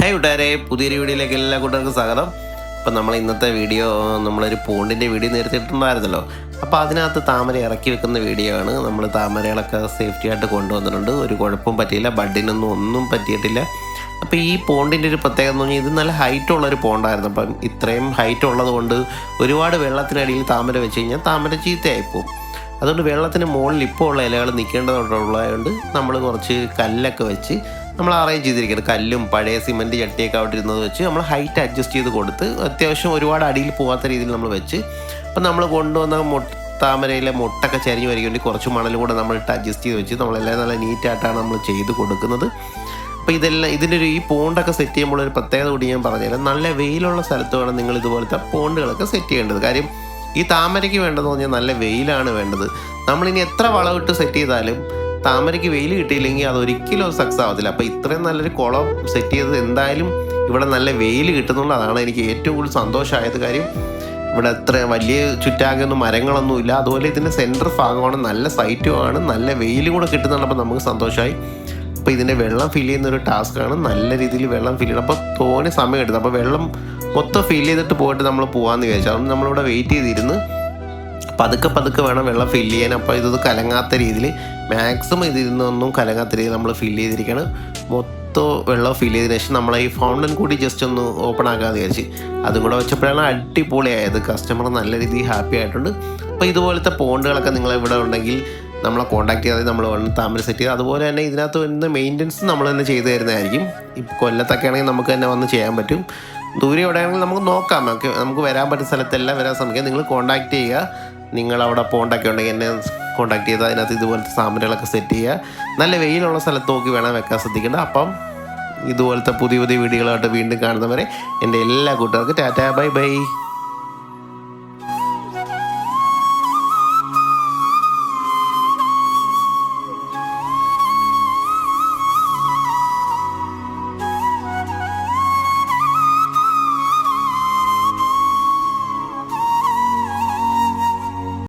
Hi കൂട്ടുകാരെ പുതിയൊരു വീഡിയോയിലേക്ക് എല്ലാ കൂട്ടുകാർക്കും സ്വാഗതം. അപ്പം നമ്മൾ ഇന്നത്തെ വീഡിയോ നമ്മളൊരു പൂണ്ടിന്റെ വീഡിയോ നേരത്തെ അപ്പോൾ അതിനകത്ത് താമര ഇറക്കി വെക്കുന്ന വീഡിയോ ആണ്. നമ്മൾ താമരകളൊക്കെ സേഫ്റ്റി ആയിട്ട് കൊണ്ടുവന്നിട്ടുണ്ട്. ഒരു കുഴപ്പവും പറ്റിയില്ല. ബഡിനൊന്നും ഒന്നും പറ്റിയിട്ടില്ല. അപ്പോൾ ഈ പോണ്ടിന്റെ ഒരു പ്രത്യേകത എന്ന് പറഞ്ഞാൽ ഇത് നല്ല ഹൈറ്റ് ഉള്ളൊരു പോണ്ടായിരുന്നു. അപ്പം ഇത്രയും ഹൈറ്റ് ഉള്ളത് കൊണ്ട് ഒരുപാട് വെള്ളത്തിനടിയിൽ താമര വെച്ച് കഴിഞ്ഞാൽ താമര ചീത്തയായിപ്പോവും അതുകൊണ്ട് വെള്ളത്തിന് മുകളിൽ ഇപ്പോൾ ഉള്ള ഇലകൾ നിൽക്കേണ്ടതായിട്ടുള്ളതുകൊണ്ട് നമ്മൾ കുറച്ച് കല്ലൊക്കെ വെച്ച് നമ്മൾ അറേഞ്ച് ചെയ്തിരിക്കുന്നത്. കല്ലും പഴയ സിമെന്റ് ചട്ടിയൊക്കെ അവിടെ ഇരുന്നത് വെച്ച് നമ്മൾ ഹൈറ്റ് അഡ്ജസ്റ്റ് ചെയ്ത് കൊടുത്ത് അത്യാവശ്യം ഒരുപാട് അടിയിൽ പോകാത്ത രീതിയിൽ നമ്മൾ വെച്ച് അപ്പം നമ്മൾ കൊണ്ടുവന്ന മുട്ട താമരയിലെ മുട്ടൊക്കെ ചരിഞ്ഞ് വേണ്ടി കുറച്ച് മണലും കൂടെ നമ്മൾ ഇട്ട് അഡ്ജസ്റ്റ് ചെയ്ത് വെച്ച് നമ്മളെല്ലാം നല്ല നീറ്റായിട്ടാണ് നമ്മൾ ചെയ്ത് കൊടുക്കുന്നത്. അപ്പോൾ ഇതെല്ലാം ഇതിന്റെ ഒരു ഈ പോണ്ടൊക്കെ സെറ്റ് ചെയ്യുമ്പോൾ ഒരു പ്രത്യേകത കൂടി ഞാൻ പറഞ്ഞുതരാം. നല്ല വെയിലുള്ള സ്ഥലത്ത് വേണം നിങ്ങൾ ഇതുപോലത്തെ പോണ്ടുകളൊക്കെ സെറ്റ് ചെയ്യേണ്ടത്. കാര്യം ഈ താമരയ്ക്ക് വേണ്ടതെന്ന് പറഞ്ഞാൽ നല്ല വെയിലാണ് വേണ്ടത്. നമ്മളിനി എത്ര വളമിട്ട് സെറ്റ് ചെയ്താലും താമരയ്ക്ക് വെയിൽ കിട്ടിയില്ലെങ്കിൽ അത് ഒരിക്കലും സക്സസ് ആവത്തില്ല. അപ്പോൾ ഇത്രയും നല്ലൊരു കുളം സെറ്റ് ചെയ്തത് എന്തായാലും ഇവിടെ നല്ല വെയിൽ കിട്ടുന്നുണ്ട് അതാണ് എനിക്ക് ഏറ്റവും കൂടുതൽ സന്തോഷമായത് കാര്യം. ഇവിടെ അത്ര വലിയ ചുറ്റാകൊന്നും മരങ്ങളൊന്നും ഇല്ല. അതുപോലെ ഇതിന്റെ സെന്റർ ഭാഗമാണ് നല്ല സൈറ്റുമാണ് നല്ല വെയിലും കൂടെ കിട്ടുന്നുണ്ടപ്പോൾ നമുക്ക് സന്തോഷമായി. അപ്പോൾ ഇതിന്റെ വെള്ളം ഫിൽ ചെയ്യുന്ന ഒരു ടാസ്ക്കാണ് നല്ല രീതിയിൽ വെള്ളം ഫിൽ ചെയ്യണം. അപ്പോൾ തോനെ സമയം എടുത്തു. അപ്പോൾ വെള്ളം മൊത്തം ഫിൽ ചെയ്തിട്ട് പോയിട്ട് നമ്മൾ പോകാമെന്ന് വിചാരിച്ചു. അതുകൊണ്ട് നമ്മളിവിടെ വെയിറ്റ് ചെയ്തിരുന്ന്. പതുക്കെ പതുക്കെ വേണം വെള്ളം ഫില്ല് ചെയ്യാൻ. അപ്പോൾ ഇത് കലങ്ങാത്ത രീതിയിൽ മാക്സിമം ഇതിൽ നിന്നൊന്നും കലങ്ങാത്ത രീതിയിൽ നമ്മൾ ഫില്ല് ചെയ്തിരിക്കണം. മൊത്തം വെള്ളം ഫില്ല് ചെയ്തതിനു ശേഷം നമ്മൾ ഈ ഫൗണ്ടൻ കൂടി ജസ്റ്റ് ഒന്ന് ഓപ്പൺ ആക്കാമെന്ന് വിചാരിച്ച്. അതും കൂടെ വെച്ചപ്പോഴാണ് അടിപൊളിയായത്. കസ്റ്റമർ നല്ല രീതിയിൽ ഹാപ്പി ആയിട്ടുണ്ട്. അപ്പോൾ ഇതുപോലത്തെ പോണ്ടുകളൊക്കെ നിങ്ങൾ ഇവിടെ ഉണ്ടെങ്കിൽ നമ്മളെ കോൺടാക്ട് ചെയ്താൽ നമ്മൾ താമര സെറ്റ് ചെയ്ത് അതുപോലെ തന്നെ ഇതിനകത്ത് വരുന്ന മെയിന്റനൻസ് നമ്മൾ തന്നെ ചെയ്തു തരുന്നതായിരിക്കും. ഇപ്പോൾ കൊല്ലത്തൊക്കെ ആണെങ്കിൽ നമുക്ക് തന്നെ വന്ന് ചെയ്യാൻ പറ്റും. ദൂരെ എവിടെയാണെങ്കിൽ നമുക്ക് നോക്കാം. നമുക്ക് വരാൻ പറ്റുന്ന സ്ഥലത്തെല്ലാം വരാൻ ശ്രമിക്കാം. നിങ്ങൾ കോൺടാക്ട് ചെയ്യുക. നിങ്ങൾ അവിടെ പോകണ്ടൊക്കെ ഉണ്ടെങ്കിൽ എന്നെ കോൺടാക്ട് ചെയ്ത് അതിനകത്ത് ഇതുപോലത്തെ സാമ്പിളുകളൊക്കെ സെറ്റ് ചെയ്യുക. നല്ല വെയിലുള്ള സ്ഥലത്ത് നോക്കി വേണം വെക്കാൻ ശ്രദ്ധിക്കേണ്ടത് അപ്പം ഇതുപോലത്തെ പുതിയ പുതിയ വീഡിയോകളായിട്ട് വീണ്ടും കാണുന്നവരെ എന്റെ എല്ലാ കൂട്ടുകാർക്കും ടാറ്റാ ബൈ ബൈ.